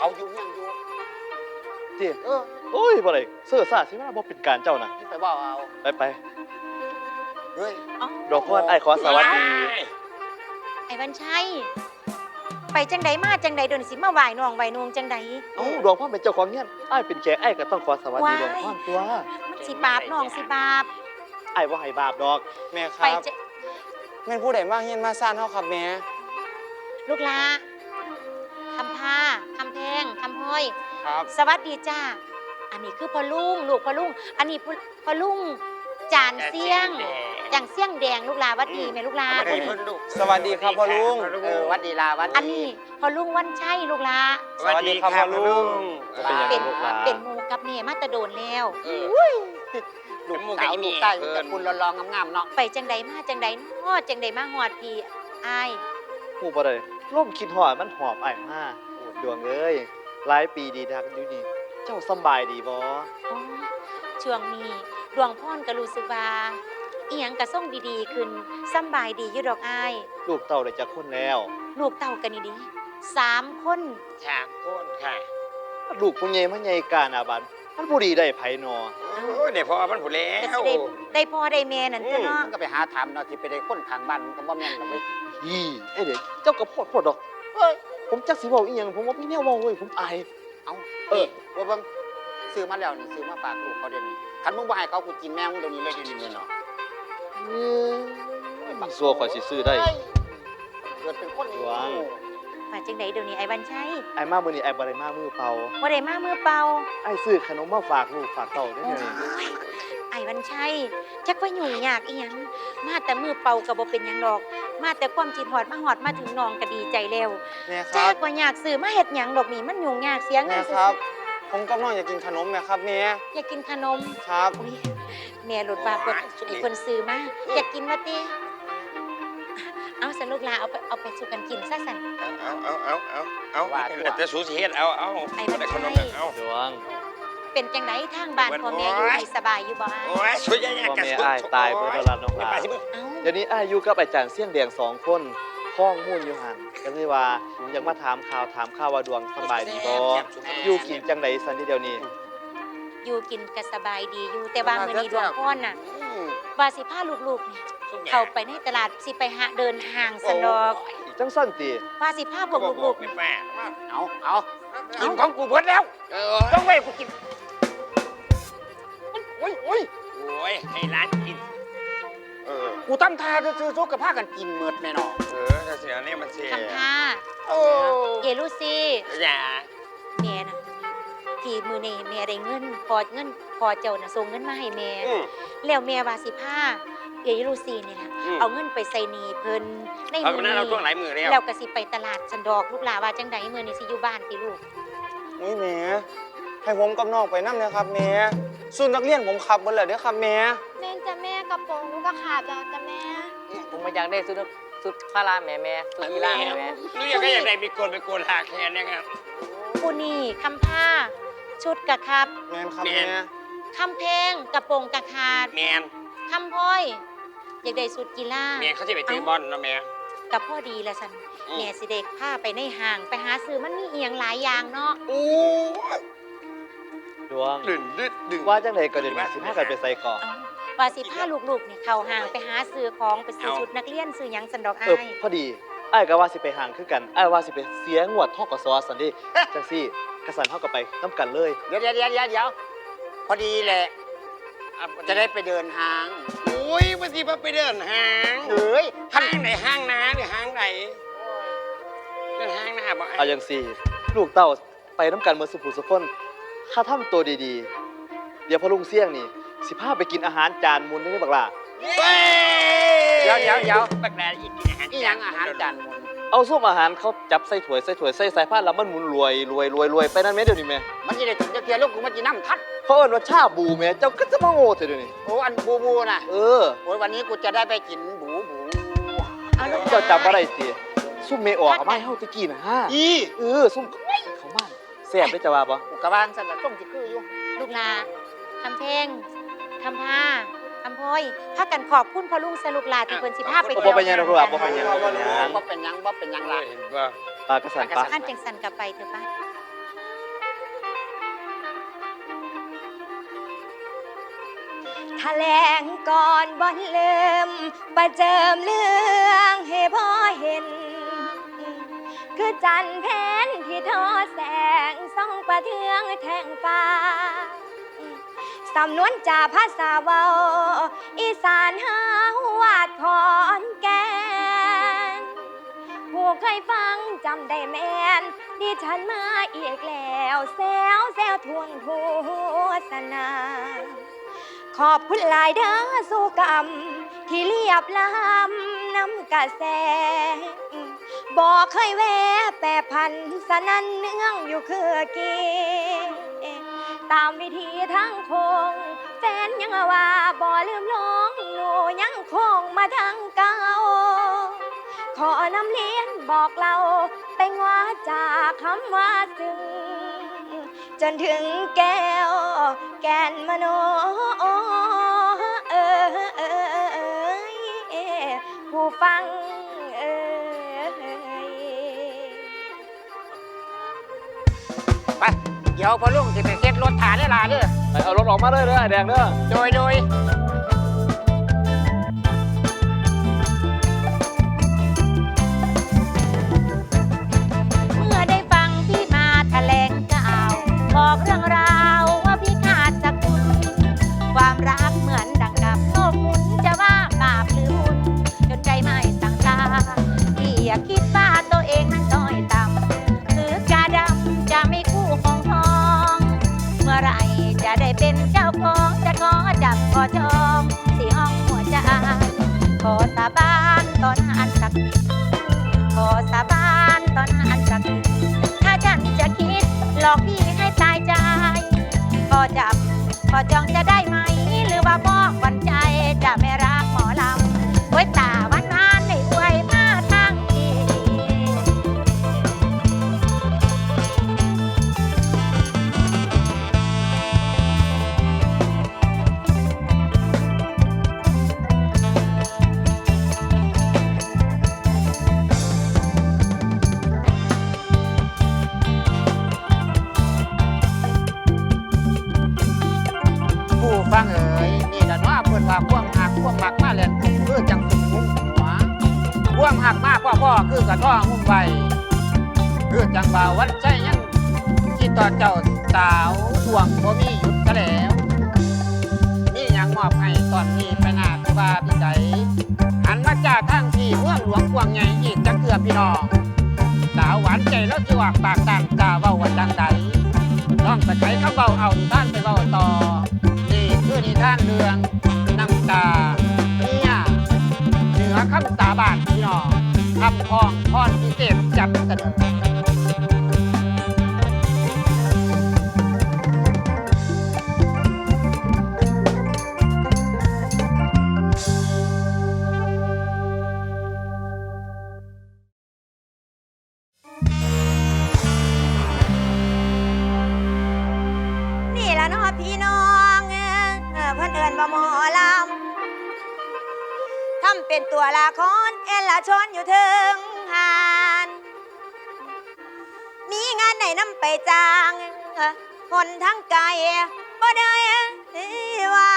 เขาอยู่ยังอยู่ติเออโอ้ยบ่ได้เสื้อซ่าสิมาบ่เป็นการเจ้าน่ะนี่ไปบอกเอาไปไปเฮ้ยเอ้าดอกพรไอ้ายขอสวัสดีไอ้วันชัยไปจังใดมาจังใดเดินสิมาไหว้น้องไหว้นวงจังใดเอ้าดวงพ่อเป็นเจ้าของเงี้ยอ้ายเป็นแขกอ้ายก็ต้องขอสวัสดีว้ายดวงพ่อตัวมันสิบาปน้องสิบาปอ้ายบ่ให้บาปดอกแม่คไปรับจะแม่นผู้ใดมาเฮียนมาซ่านเฮาครับแม่ลูกลา คำพาคำแพงคำพ้อย ครับสวัสดีจ้า อันนี้คือพ่อลุงลูกพ่อลุง อันนี้พ่อพ่อลุงจานเสียงจางเสียงแดงลูกลาวัดดีแม่ลูกลาวัดดีอันเพิ่นี้นลูกสวัสดีครับพ่อลุง เออวัดดีลาวัดดีอันนี้พ่อลุงวันชัยลูกลา สวัสดีครับพ่อลุงเป็นยังไงเป็นลูกหลานเป็นหมูกับเมียมาแตะโดนแล้วเออลูกสาวลูกใต้มีแต่คุณรองๆงามๆเนาะไปจังใดมาจังใดฮอดจังใดมาฮอดพี่อายฮู้บ่ได้ ร่มคิดฮอดมันหอบอ้ายมาดวงเอ้ยหลายปีดีดักอยู่นี่ เจ้าสำบายดีบ่โอ้ช่วงนี้ดวงพรก็รู้สึกว่าอีหยังกระส่งดีๆ ขึ้นสำบายดีอยู่ดอกอาย ลูกเต้าได้จักคนแล้ว ลูกเต่ากันนี่ดีสามคนฉากโค่นค่ะลูกผู้ใหญ่มาใหญ่กาหน้าบ้านมันบ่ดีได้ไผนอ โอ้ยเดี๋ยวพอมันผุแล้ก็วสิได้ได้พ่อได้แม่นั่นตัวเนาะ มันก็ไปหาถามเนาะที่ไปได้คนทางบ้านมันก็บ่แม่นหรอกเว้ย ฮีไอ้เด็กเจ้าก็โพดโพดดอกเอ้ยผมจักสิเว้าอีหยังผมว่าพี่แนวเว้าเว้ยผมอาย เอ้าเอเออ อว่าเบิ่งซื้อมาแล้วนี่ซื้อมาฝากลูกเขาเดี๋ยวนี้คันมึงบ่ให้เขากูกินแม่มึงเดี๋ยวนี้เลยเดี๋ยวนี้เนาะเอ้ยบักซัวข่อยสิซื้อได้ เกิดเป็นคนหวังมาจังใดเดี๋ยวนี้ไอ้วันชัยไอ้มามื้อนี้ไอ้บ่ได้มามือเปล่าบ่ได้มามือเปล่าไอ้ซื้อขนมมาฝากลูกฝากเต้าได้โอ้ไงยไอ้วันชัยจักว่ายุ่งยากอีหยังมาแต่มือเปล่าก็บ่เป็นหยังดอก มาแต่ความจิตหอดมาหอดมาถึงน้องก็ดีใจแล้วแม่คจัรับกว่าอยากซื้อมาเฮ็ดหยังดอกนี่มันยุ่งยากเสียเงิแม่นครับ ผมกับน้องอยากกินขนมแม่ครับแม่อยากกินขนมครับ อุ๊ยแม่หลุดว่าเปิดไอ้คนซื้อมาอยากกินว่าติเอาสนุกลาเอาไปเอาไปสู่กันกินซะสั่น เอาเอาเอาเอาเอาเอาแต่สูสีเฮ็ดเอาเอาไอ้มันแต่ขนมใช่ เอาดวง เป็นจังไดทางบ้านพ่อแม่อยู่ดีสบายอยู่บ่อ้ายโอ้ยสวยยังไงพ่อกันแม่อ้ายตายเบิดแล้วล่ะน้องหลาไปสิมึงเอ้าเดี๋ยวนี้อ้ายอยู่กับอาจารย์เสี่ยงแดงสองคนข้องมุ่นอยู่หั่นก็เลยว่าอยากมาถามข่าวถามข่าวว่าดวงสำบายดีบ่อยู่กินจังไดสันทีเดียวนี้ อยู่กินก็สบายดีอยู่แต่ว่ามื้อนี้ดวงพรน่ะอืมว่าสิพาลูกๆนี่เข้าไปในตลาดสิไปหาเดินห่างสนอกจังสั้นติว่าสิพาพวกลูกๆไม่นี่แม่เอาเอากินของกูเบิดแล้วเออต้องไว้กูกินโอ้ยโอ้ยโอ้ยให้ร้านกิน เออ กูตั้ท่าจะซื้อซุกกับผ้ากันกินเมิดแน่นอนเออถ้าเสียนี่มันเสียคำท่าโอ้เยลูซี่อย่าแม่น่ะที่มื้อนี้แม่ได้เงินพอเงินพอเจ้าน่ะส่งเงินมาให้แม่อืม แล้วแม่ว่าสิพาเยลูซี่นี่ล่ะอืม เอาเงินไปใส่หนี้เพิ่นในเอามื้อนั้นเรานี้ช่วงหลายมือแล้วแล้วก็สิไปตลาดสันดอกลูกหลาว่าจังใดมื้อนี้สิอยู่บ้านติลูกอุ้ยแม่ให้ผมกับน้องไปนั่เลยครับแม่ ส่วนนักเรียนผมขับเบิดแล้วเด้อครับแม่แม่จะแม่กระโปรงลูกก็ขาดแล้วจ้ะแม่ผมมาอยากได้สุดสุดพาราแม่แม่สุดกีฬาแม่แม่รู้ยังก็อยากได้มีโกนไปโกนหาแค่นี้ครับผู้นี่คำผ้า ชุดกะครับแม่นครับแม่แม่นคำเพลงกระโปรงกะขาดแมนคำพ้อย อยากได้สุดกีฬาแมนเขาจะไปซื้อบอลเนาะแม่กับพ่อดีละสันอืมแม่สิเด็กพาไปในห้างไปหาซื้อมันมีเอียงหลายอย่างเนาะโอ้ย ดวง ดึงดึงดึง ว่าจังไดก็เดี๋ยวนี้สิพากันไปใส่เกาะเอาว่าสิพาลูกๆนี่เข้าห้างไปหาซื้อของไปซื้อชุดนักเรียนซื้อหยังสันดอกเออ้าอยพอดีอ้ายก็ว่าสิไปห่างคือกันอ้ายว่าสิไปเสียงวดทกสสันดิ จังซี่กระสันเฮาก็ไปนํกันเลยเดี๋ยวเดี๋ยวเดี๋ยวเดี๋ยวเดี๋ยวพอดีแหละ จะได้ไปเดินห้างโอ้ยบางทีไปเดินห้างเฮ้ยห้างไหนห้างนาหรือห้างไหนเดินห้างนาบ่เอาจังซี่ ลูกเต้าไปนํกันเมื่อสุภูสุคน ถ้าทำตัวดีๆ เดี๋ยวพอลุงเสี่ยงนี่ สิพาไปกินอาหารจานมุนได้บักล่ะเว้ยเดี๋ยวเดี๋ยวเดี๋ยวบักแดดอีกอาหารอีหยังอาหารจานมุนเอาซุปอาหารเขาจับใส่ถ้วยใส่ถ้วยใส่สายพานแล้วมันหมุนรวยรวยรวยรวยไปนั่นแม่เดี๋ยวนี้แม่มันจะได้ถึงจะเทียลูกกูมันจะน้ำทัดเขาเอิ้นว่าชาบูแม่เจ้าก็จะมาโง่เถอะเดี๋ยวนี้โอ้อันบูบูน่ะเออโอ้ยวันนี้กูจะได้ไปกินบูบูเอาลูกเจ้าจำบ่ได้ติซุ่มเมออกเอามาให้เฮาตะกี้น่ะฮะอีเออซุ่มก็ไม่เขามา สียบได้จะว่าปะกูะวางสันหลัะต้องจิคืออยู่ลูกนาทำเพลงทำผ้าทำพอยพักกันขอบคุณพ่อลุงสลุกหลาที่เพิ่นสิพาไปบ่เที่ยวเป็นยังดอกลูกหลาบ่เป็นยังบ่เป็นยังบ่เป็นยังหยังล่ะ เห็นว่าปลากระสันปลา อันจังสันกลับไปเถอะป้าแถลงก่อนบอนเลิมประเจิมเลื่องให้พ่อเห็น คือจันเพนที่ทอแสงส่องประเทืองแทงฟ้าสำนวนจาภาษาเวาอีสานหาวาดขอนแก่นผู้เคยฟังจำได้แม่นดิฉันมาอีกแล้วแซวแซวทวงโฆษณาขอบคุณหลายเด้อสู่กรรม ที่เรียบลำน้ำกระแส บอกเคยแวะแปรพันสนันเนื่องอยู่คือเกีตามวิธีทั้งคง แฟนยังว่าบ่ลืมลงหนูยังคงมาทางเก่าขอนำเลี้ยนบอกเราแต่งว่าจากคำว่าซึ้งจนถึงแก้ว แกนมโนเออเออผู้ฟัง ไป เดี๋ยวพอลุงสิไปเซ็ตรถฐานได้ลาเด้อไปเอารถออกมาเลยเด้อไอ้แดงเด้อ โดยโดย บานตอนอันศักดิ์สิทธิ์ขอสาบานตอนอันศักดิ์สิทธิ์ถ้าฉันจะคิดหลอกพี่ให้ตายใจ พอจับพอจองจะได้ คือกระท่อหุ้มไว้คือจังบ่าววันใจยังที่ต่อเจ้าสาวห่วงบ่มีหยุดซะแล้วนี่ยังมอบให้ตอนนี้ไปหน้าคือว่าพี่ใจหันมาจากทางที่เมืองหลวงกวางใหญ่อีกจังเกือพี่น้องสาวหวานใจแล้วสิว่าปากต่างกาเว้าว่าจังใดน้องตะไคร้ข้าเบาเอานิท่านไปเบาต่อนี่คือนิท่านเรื่อง คำพองพรพิเศษจับเสนอ เป็นตัวละครเอลชนอยู่ถึงหานมีงานไหนนำไปจ้างเออคนทั้งไกลบ่ได้ว่า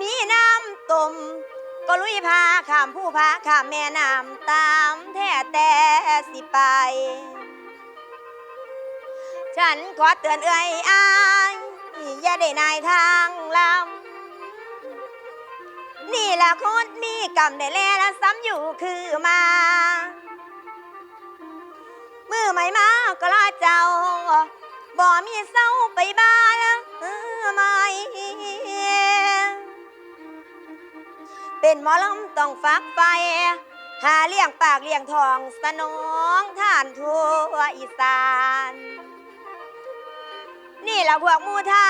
มีน้ำต้มก็ลุยพาข้ามผู้พาข้ามแม่น้ำตามแท้แต่สิไป ฉันขอเตือนเอ่ยอายอย่าได้นายทางลำ นี่แหละคนมีกรรมได้แลและซ้ำอยู่คือมาเมื่อใหม่มาก็ลาเจ้า บ่มีเศร้าไปบ้านไหมเป็นหมอลำต้องฟักไฟหาเลี้ยงปากเลี้ยงทองสนองท่านทั่วอีสาน นี่แหละพวกมูทา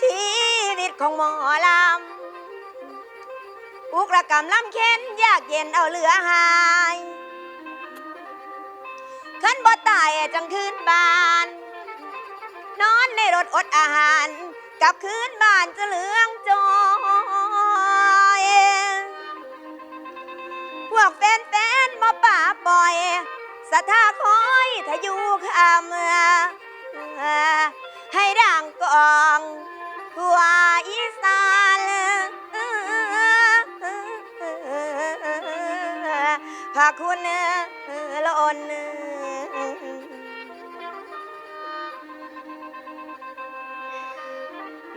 ชี วิตของหมอลำอุกระกรรมลำเค้นยากเย็นเอาเหลือหายขันบ่ตายจังคืนบาน นอนในรถอดอาหารกลับคืนบ้านจะเหลืองจอยพวกแฟนๆมาป่าปล่อยศรัทธาคอยถ้าอยู่ข้าเมือ ผัวอีสานพระคุณละอ่อน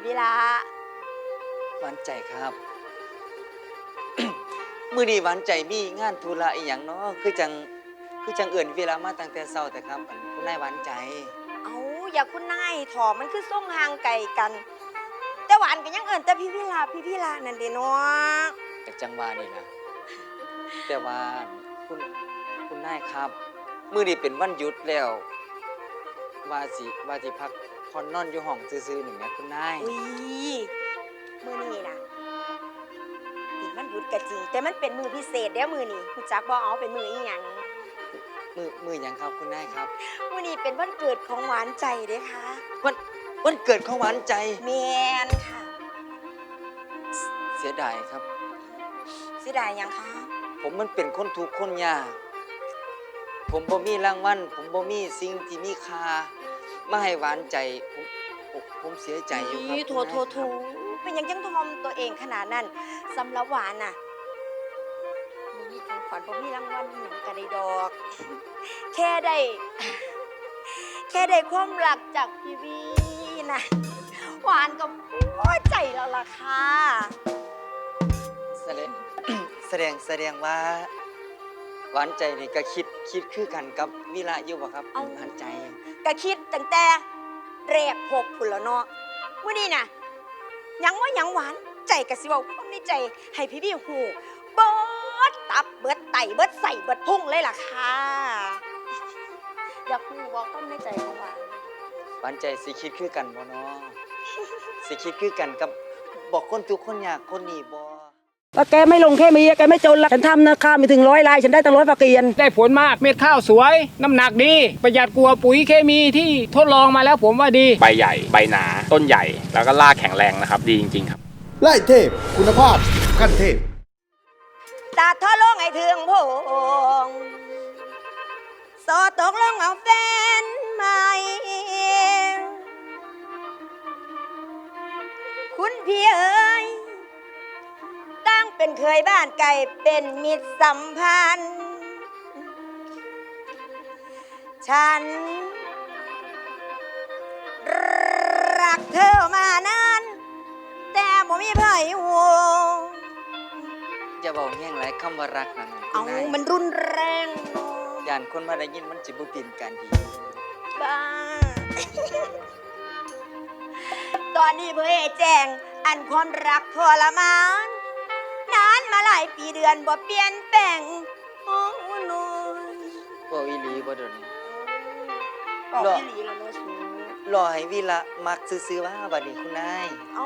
วิลาหวานใจครับเมื่อนี้หวานใจมีงานธุระอีหยังเนาะคือจังคือจังเอื่นเวลามาตั้งแต่เศร้าแต่ครับคุณนายหวานใจ เอาอย่าคุณนายถอมันคือส่งห่างไกลกัน หวานก็ยังเอิ่นแต่พี่วิลาพี่วิลานั่นเด้เนาะแต่จังหวานี่นะแต่ว่าคุณคุณนายครับ มือนี้เป็นวันหยุดแล้ว ว่าสิว่าสิพักพอนนอนอยู่ห้องซื่อๆหนึ่งนะคุณนาย อุ้ยมือนี่นะถึงมันหยุดก็จริง แต่มันเป็นมือพิเศษเด้อมือนี่คุณจักบ่เอาเป็นมืออีหยังมือมือหยังครับคุณนายครับมือนี่เป็นวันเกิดของหวานใจเด้อค่ะวัน วันเกิดของหวานใจ แมนค่ะ เสียดายครับ เสียดายหยังคะผมมันเป็นคนทุกข์คนยาก ผมบ่มีรางวัลผมบ่มีสิ่งที่มีค่ามาให้หวานใจ ผมผมผมเสียใจอยู่ครับอุ๊โถคุณโถนายโถครับเป็นหยังยังทอมตัวเองขนาดนั้นสำหรับหวานน่ะบ่มีของขวัญบ่มีรางวัลอหยังก็ได้ดอก แค่ได้ แค่ได้ความรักจากพี่วีนะ หวานก็พอใจแล้วล่ะค่ะแสดง แสดงแสดงว่า หวานใจนี่ก็คิดคิดคือกันกับวิระอยู่บ่ครับเอาหวานใจ ก็คิดตั้งแต่แรกพบพุ่นแล้วเนาะมื้อนี้น่ะยังว่ายังหวานใจกะสิเว้าความในใจ ให้พี่พี่ฮู้เบิดตับเบิดไตเบิดใส่เบิดพุ่งเลยล่ะค่ะ อยากฮู้บอกความในใจของหวานหวานใจสิคิดคือกันบ่เนาะสิคิดคือกันกับบอกคนทุกข์คนยากคนนี้บ่ว่าแกไม่ลงแค่มีแกไม่จนละฉันทำนะข้าวไม่ถึงร้อยลาย ฉันได้ตั้งร้อยฝากเกียน ได้ผลมากเม็ดข้าวสวย น้ำหนักดี ประหยัดกลัวาปุ๋ยเคมีที่ทดลองมาแล้วผมว่าดี ใบใหญ่ ใบหนา ต้นใหญ่ แล้วก็รากแข็งแรงนะครับ ดีจริง ๆ ครับ ไล่เทพ คุณภาพขั้นเทพตาทอลงให้ถึงพง สอตกลงเอาแฟนใหม่ คุณพี่เอ๋ยตั้งเป็นเคยบ้านไก่เป็นมิตรสัมพันธ์ ฉัน รักเธอมานาน แต่บ่มีไผห่วงอย่าบอกแห้งหลายคำว่ารักนั่นน่ะคุเอาณนายมันรุนแรงเนาะ ย่านคนมาได้ยินมันสิบ่เป็นการดี บ้า ตอนนี้เพื่อแจ้งอันความรักทรมาน นานมาหลายปีเดือนบ่เปลี่ยนแปลงโอ้โน้ยบ่อีหลีบ่เดยวนี้บอกหรอพี่หลีแล้วเนาะสูรอให้วิระมักซื่อๆว่าบัดนี้คุณนาย เอา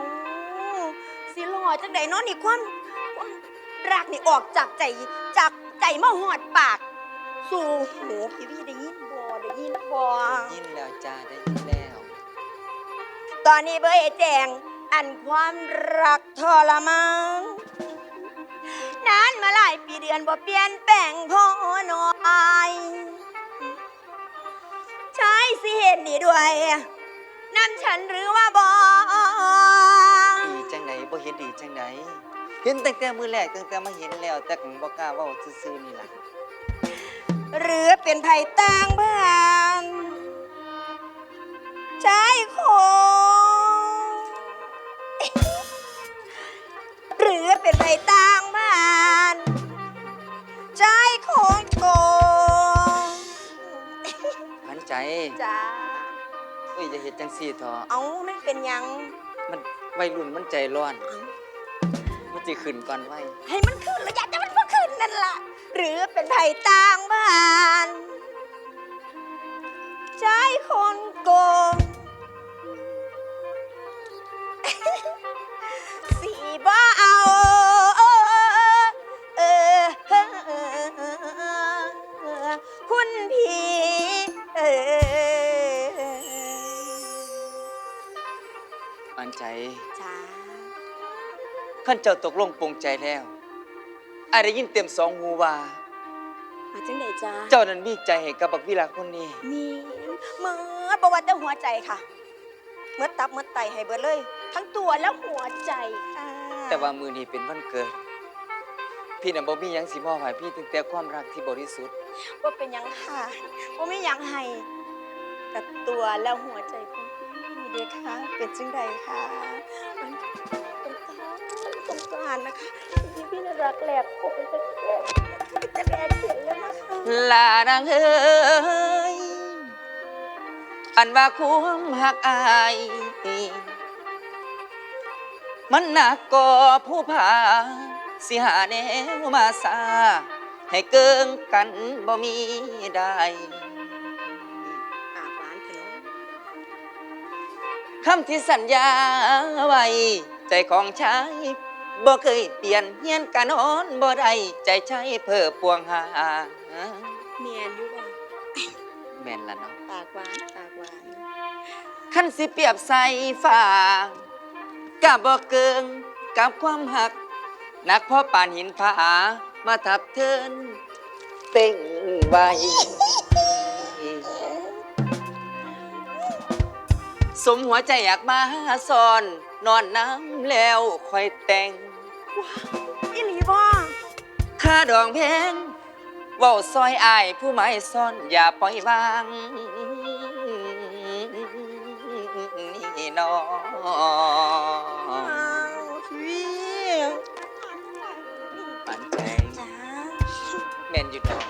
สิหล่อจังใดเนาะนี่ความความรักนี่ออกจากใจจากใจมาหอดปาก สู่หูพี่พี่ได้ยินบ่ได้ยินบ่ยินแล้วจ้าได้ยินแล้ว ตอนนี้เบยแจงอันความรักทรมานนานมาหลายปีเดือนบ่เปลี่ยนแปลงพ่อน้อยใช้สิเห็นดีด้วยน้ำฉันหรือว่าบอดีจังไดบ่เห็นดีจังไดเห็นตั้งแต่มื้อแรกตั้งแต่มาเห็นแล้ว แต่ก็บ่กล้าเว้าซื่อๆนี่ล่ะ หรือเป็นไผ่ต่างบ้านใช้คงหรือเป็นไผ่ต่างบ้านใช้คงโกงหันใจจ้าเอ้ยอย่าเฮ็ดจังซี่เถอะเอามันเป็นหยัง มันวัยรุ่นมันใจร้อน มันสิขึ้นก่อนไว้ให้มันขึ้นระยะแต่มันก็ขึ้นนั่นล่ะ หรือเป็นไผ่ต่างบ้านใช้คนโกงสีบ่เอาเออคุณพี่เอออันใจ จ้า ขั้นเจ้าตกลงปรงใจแล้ว อายได้ยินเต็มสองหูว่า มาจังไหนจ้าเจ้านั้นมีใจให้กับบักวิลาคนนี้ มีเมื่อประวัติแต่หัวใจค่ะเมื่อตับเมื่อไตให้เบิดเลย ทั้งตัวและหัวใจค่ะแต่ว่ามือนี้เป็นวันเกิด พี่น่ะบ่มีหยังสิมอบให้พี่ถึงแต่ความรักที่บริสุทธิ์ ว่าเป็นหยังค่ะว่าไม่หยังให้กับตัวและหัวใจของพี่นี่เด้ค่ะเป็นจังใดค่ะมันสงสารสงสารนะคะพี่พี่น่ารักแหลกผมเป็นจะแหลกจะแหลกเห็นแล้วนะคะลานางเอ้ยอันว่าความหักอายมันหนักก็ผู้ผาสิหาแนวมาซาให้เกิงกันบ่มีได้อาบน้ำเถอะคำที่สัญญาไว้ ใจของชาย บ่เคยเปลี่ยนเฮียนกันนอนบ่ได้ใจใชายเพ้อปวงหาเนียนอยู่บ่แม่นละเนาะปากหวานปากหวานขั้นสิเปรียบใส่ฟ้ากับบ่เกิงกับความหักหนักพราะปานหินผามาทับเทินเต่งไว้สมหัวใจอยากมาซ่อน นอนน้ำแล้วค่อยแต่ง อีหลีบ่ค่าดองแพงเว้าซอยอายผู้หมายซ่อนอย่าปล่อยวาง นี่น้ออ้าวพี่ปันใจจ้าแม่นอยู่ดอก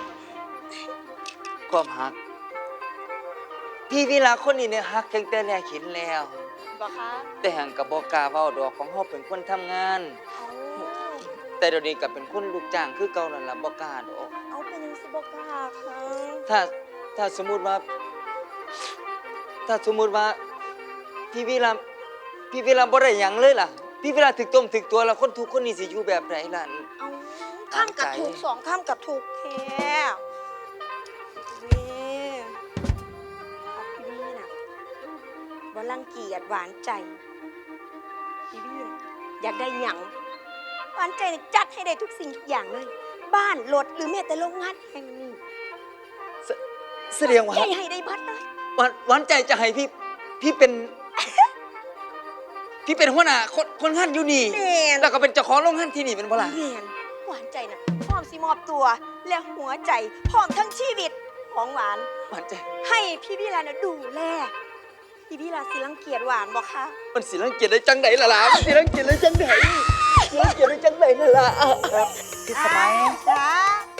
ความหัก พี่เวลาคนนี้เนี่ยหักตั้งแต่แรกเห็นแล้ว บ่คะแต่หังกับบอกกล้าเว้าดอกของเฮาเป็นคนทำงานเอา แต่เดี๋ยวนี้ก็เป็นคนลูกจ้างคือเก่านั่นล่ะบ่กล้าดอก เอาเป็นยังสิบ่กล้าค่ะถ้าถ้าสมมุติว่า ถ้าสมมุติว่า พี่วิลาพี่วิลาบ่ได้หยังเลยล่ะ พี่วิลาถึกต้มถึกตัวแล้วคนทุกข์คนนี้สิอยู่แบบไหนล่ะ เอาข้ามกับถูกสองข้ามกับถูกแท้นี่เอาพี่บี้น่ะบ่รังเกียจหวานใจพี่บี้น่ะอยากได้หยัง หวานใจเนี่ยจัดให้ได้ทุกสิ่งทุกอย่างเลย บ้านรถหรือแม้แต่โรงงานแห่งนี้แสดงว่าใหญ่ให้ได้บัดเลยวันวันใจจะให้พี่พี่เป็น พี่เป็นหัวหน้าคนคนงานอยู่นี่แม่น แล้วก็เป็นเจ้าของโรงงานที่นี่เป็นบ่ล่ะแม่นหวานใจน่ะพร้อมสิมอบตัว และหัวใจพร้อมทั้งชีวิตของหวาน หวานใจ ให้พี่วิลานะดูแลพี่วิลาสิรังเกียจหวานบอกคะมันสิรังเกียจได้จังไดล่ะล่ะมันสิรังเกียจได้จังไดสิรังเกียจได้จังไดนั่นล่ะพี่สมัยจ้า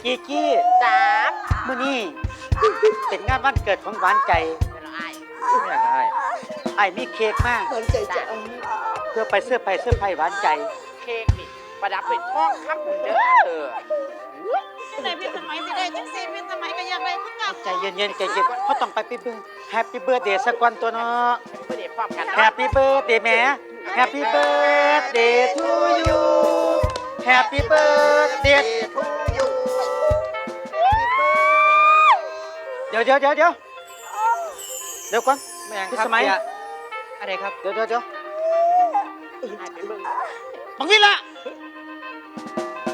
กี้กี้จ้ามื้อนี้เป็นงานวันเกิดของหวานใจอย่างไรไอ้ายมีเค้กมากหวานใจจ้าเพื่อไปเสื้อไปเสื้อไผ่หวานใจ เค้กนี่ประดับเป็นทองคำเด้อเออในพี่สมัยสิได้จังซี่พี่สมัยก็อยากได้คือกันใจเย็นๆใจเย็นเขาต้องไปปีเบิร์ดแฮปปี้เบิร์ดเดย์สักวันตัวเนาะไม่ได้พร้อมกันแฮปปี้เบิร์ดเดย์แหม่ แฮปปี้เบิร์ดเดย์ทูยูแฮปปี้เบิร์ดเดย์ทูยูเดี๋ยวเดี๋ยวเดี๋ยวเดี๋ยวเดี๋ยวก่อนแม่งพี่ครับสมัยเสีอะไรครับ เดี๋ยวเดี๋ยวเดี๋ยวบังวิละ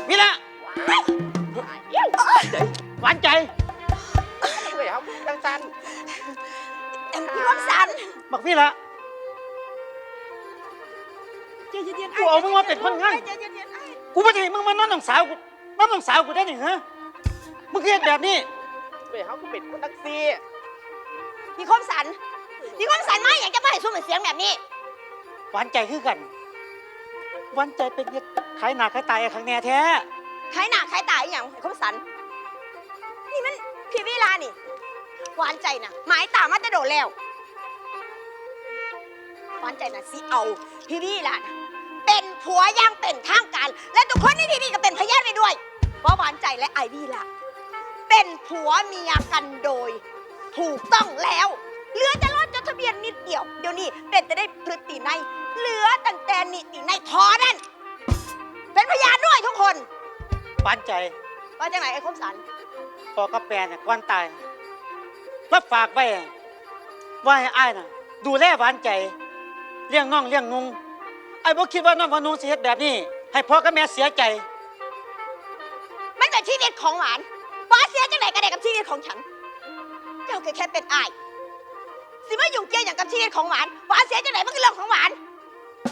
วิละหวานใจเฮ้ยเขาจังสันเอ็มพี่คมสันบักวิละใจ เย็นๆกูเอามึงมาเป็นคนงาน ใจเย็นๆไอ้กูไม่ใช่มึงมานอนน้องสาวกูนอนน้องสาวกูได้หนิฮะมึงเครียดแบบนี้เฮ้ยเขาก็เป็นคนตักซี่พี่คมสันพี่คมสันมาอยากจะมาให้สู้เหมือนเสียงแบบนี้ หวานใจคือกันหวานใจเป็นเฮ็ดขายหนาขายตายไอ้ข้างแน่แท้ใครหน้าใครตาอหย่างพี่คมสัน นี่มันพี่วิลานี่ หวานใจน่ะหมายตามมาจะโดดแล้ว หวานใจน่ะสิเอา พี่วิลาน่ะเป็น ผัวอย่างเป็นทางการ และทุกคนในที่นี่ก็เป็นพยานไปด้วยว่าหวานใจและไอวีล่ะ เป็นผัวเมียกันโดย ถูกต้องแล้วเหลือจะรอดจดทะเบียนนิดเดียวเดี๋ยวนี้เป็นจะได้พฤติในยเหลือตั้งแต่นิติในยทอนั่นเป็นพยานด้วยทุกคนหวานใจว่าจังไหนไอ้คมสันพอกับแปรเนี่ยก่อนตายรับฝากไว้ว่าให้อ้ายน่ะ ดูแลหวานใจ เลี้ยงน้องเลี้ยงนุง ไอ้บ่คิดว่าน้องกับนุงสิเฮ็ดแบบนี้ ให้พ่อกับแม่เสียใจ มันเป็นชีวิตของหวานหวานเสียจังไหนกันเด็กกับชีวิตของฉัน เจ้าแค่แค่เป็นอาย สิมายุ่งเกี่ยวอย่างกับชีวิตของหวานหวานเสียจังไหนมันคือเรื่องของหวาน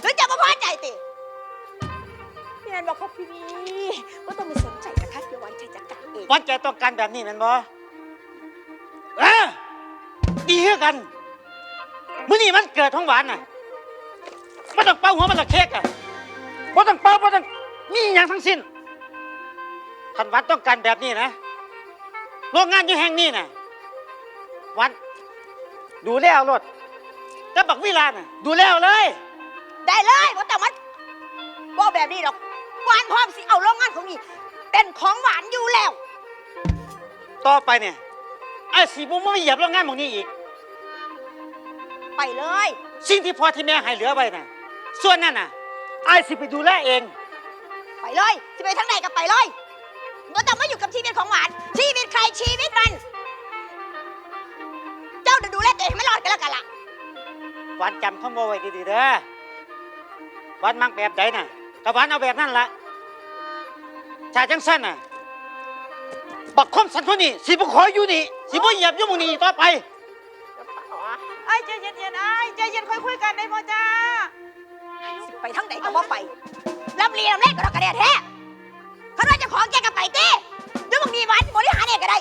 หรือเจ้าก็พอใจติเมียนบอกเขาพี่นี่ก็ต้องไม่สนใจนะคะเดี๋ยวหวานใจจัดการเองหวานใจต้องการแบบนี้แมันบ่เออดีเฮือกันมื้อนี้มันเกิดของหวานน่ะ บ่ต้องเป่าหัวมันละเค้กอะบ่ต้องเป่าบ่ต้องมีอหย่างทั้งสิ้นคันหวานต้องการแบบนี้นะโรงงานอยู่แห่งนี้น่ะหวานดูแลเอารถแต่บักวิลาน่ะดูแลเอาเลย ได้เลยว่าแต่มันบอกแบบนี้หรอกหวานพร้อมสิเอาโรงงานของนี่เป็นของหวานอยู่แล้ว ต่อไปเนี่ยไอ้สีบุ้มไม่เหยียบโรงงานหมองนี้อีก ไปเลย สิ่งที่พ่อที่แม่ให้เหลือไว้น่ะ ส่วนนั้นน่ะไอ้สิไปดูแลเอง ไปเลยจะไปทางไหนก็ไปเลยก็ต้องมาอยู่กับชีวิตของหวาน ชีวิตใครชีวิตมัน เจ้าเดี๋ยวดูแลตัวเองให้มันรอดกันแล้วกันล่ะ หวานจำข้อมูลไว้ดีๆเด้อหวานมักแบบใดน่ะแต่หวานเอาแบบนั้นละชาจังสั้นน่ะ บักคมสันคนนี้สิบุขออยู่นี่สิบุเหยียบอยู่หมองนี้อีกต่อไป ไอ้ใจเย็นๆไอ้ใจเย็นค่อยคุยกันได้บ่จ้าสิ ไปทางไหนก็ว่าไปลำเลียงลำเล่นก็รอกระเดียแท้เพราะว่าเจะของแกก็ไปตีเดี๋ยวมึงมีหวานบริหารเองก็ได้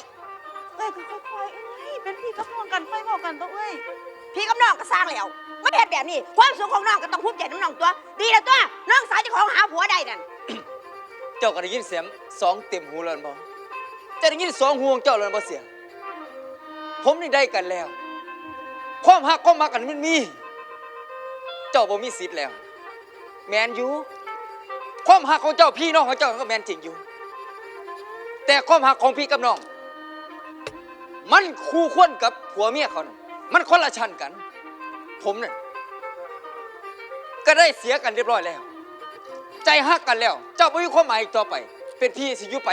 เอ้ยค่อยๆเอ้ยเป็นพี่กับน้องกันค่อยบอกกันตัวเอ้ยพี่กับน้องก็สร้างแล้วไม่เห็นแบบนี้ ความสุขของน้องก็ต้องภูมิใจน้ำน้องตัว ดีแล้วตัวน้องสาวเจะของหาผัวได้นั่นเจ้าก็ได้ยินเสียงสองเต็มหูแล้วบ่เจะได้ยินสองหูของเจ้าแล้วบ่เสียง ผมนี่ได้กันแล้ว ความหักความมักกันมันมี เจ้าบ่มีสิทธิ์แล้ว แมนอยู่ความหักของเจ้าพี่น้องของเจ้าก็แมนจริงอยู่ แต่ความหักของพี่กับน้อง มันคู่ควรกับผัวเมียเขานะมันคนละชั้นกัน ผมน่ะก็ได้เสียกันเรียบร้อยแล้ว ใจฮักกันแล้ว เจ้าไม่มีความหมายอีกต่อไป เป็นพี่สิยุไป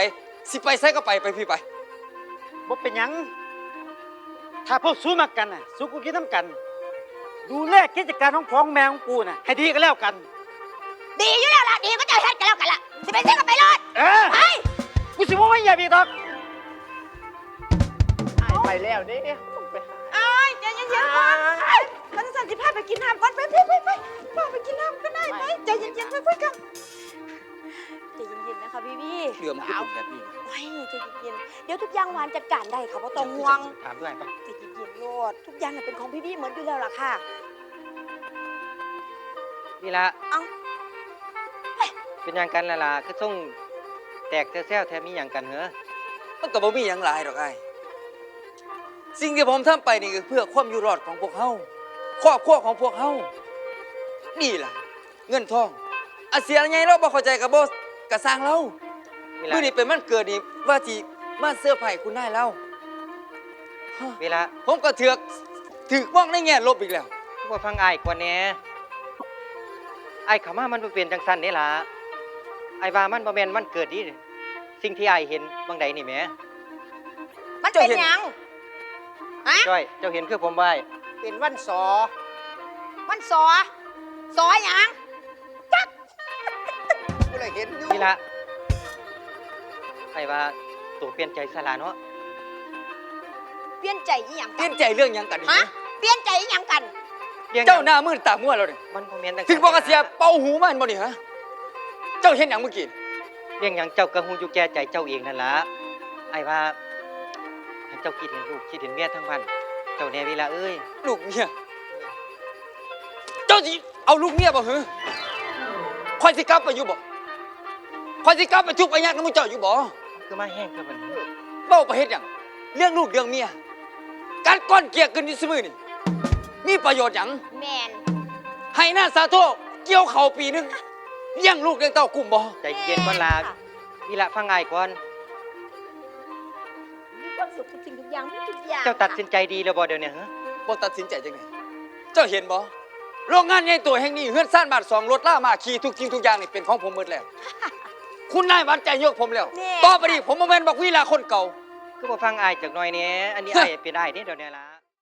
สิไปใส่ก็ไปไปพี่ไปบ่เป็นหยัง ถ้าพวกสู้มากันน่ะสู้กูกินน้ำกัน ดูแลกิจการของพ้องแมวของกูน่ะให้ดีก็แล้วกัน ดีอยู่แล้วล่ะดีก็จะเฮ็ดกันแล้วกันล่ะสิไปเส้นก็ไปรอดเออไปกูสิว่าไม่เหยียบอีกดอกไปแล้วเด้ไอ้ใจเย็นๆก่อนมันสันติภาพไปกินน้ำก่อนไปไปไปไปพาไปกินน้ำก็ได้ไหมใจเย็นๆค่อยคุยกันใจเย็นๆนะคะพี่พี่เหลือมคือเป็นแบบนี้โอ้ยใจเย็นๆเดี๋ยวทุกอย่างหวานจัดการได้ค่ะเพราะต้องห่วงถามด้วยปะใจเย็นๆโลดทุกอย่างน่ะเป็นของพี่พี่เหมือนอยู่แล้วล่ะค่ะ นี่ละเอ้า เป็นหยังกันละล่ะคือส่งแตกแซวๆแทมีหยังกันเหรอมันก็บ่มีหยังหลายดอกไอ้สิ่งที่ผมทำไปนี่คือเพื่อความอยู่รอดของพวกเฮาครอบครัวของพวกเฮานี่ล่ะ เงินทองอาเสียไงเราบ่เข้าใจกับบ่กะสร้างเรานี่มื้อละนี้เป็นมันเกิดนี่ว่าสิมาเสื้อร์ไผ่คุณนายเราเวลาผมก็เถือกถือมองในแง่ลบอีกแล้วว่าฟังอ้ายกว่าแหน่อ้ายเขามามันบ่เป็นจังซั่นเด้ล่ะ อ้ายว่ามันบ่แม่นมันเกิดดีสิ่งที่อ้ายเห็นบางใดนี่แหมมันเป็นหยังจ้อย เจ้าเห็นคือผมบ่อ้ายเป็นวันสอมันสอสอหยังกูเลยเห็นอยู่นี่ละอ้ายว่าตัวเปลี่ยนใจซะล่ะเนาะเปลี่ยนใจอีหยังเปลี่กัยนนใจเรื่องหยังกันนี่ฮะเปลี่ยนใจอีหยังกัน เรื่องหยังเจ้าหน้ามืดตามัวแล้วนี่มันบ่แม่นจังถึงบอกกระเสียเป่าหูมันบ่นี่ฮะ เจ้าเห็นหยังเมื่อกี้เรื่องหยังเจ้าก็ฮู้อยู่แก่ใจเจ้าเองนั่นล่ะอ้ายว่าให้เจ้าคิดเห็นลูกคิดเห็นเมียทั้งบ้านเจ้าแน่เวลาเอ้ยลูกเมียเจ้าสิเอาลูกเมียบ่เหรอคอยสิกลับไปอยู่บ่คอยสิกลับไปทุกข์ไปยากน้ำมูเจ้าอยู่บ่คือมาแห้งคือมันเบ้าไปเฮ็ดหยังเรื่องลูกเรื่องเมียการก้อนเกลียกกันอยู่ซื่อนี่มีประโยชน์หยังแมนให้หน้าสาโทเกี่ยวเข่าปีหนึง เลี้ยงลูกเลี้ยงเต้ากลุ่มบ่ใจเย็นก่อนลานี่ละฟังอ้ายก่อน มีความสุขทุกสิ่งทุกอย่างมีทุกอย่างเจ้าตัดสินใจดีแล้วบ่เดี๋ยวนี้ฮะบ่ตัดสินใจจังไงเจ้าเห็นบ่โรงงานใหญ่ตัวแห่งนี้เฮือนซ่านบาทสองรถล่ามาขี่ทุกสิ่งทุกอย่างนี่เป็นของผมหมดแล้ว คุณนายหวัดใจยกผมแล้วแม่ต่อไปนี้ผมบ่แม่นบักวีลาคนเก่า คือบ่ฟังอ้ายจักหน่อยแหน่อันนี้อ้ายเป็นอ้ายนี่เดี๋ยวนี้ละ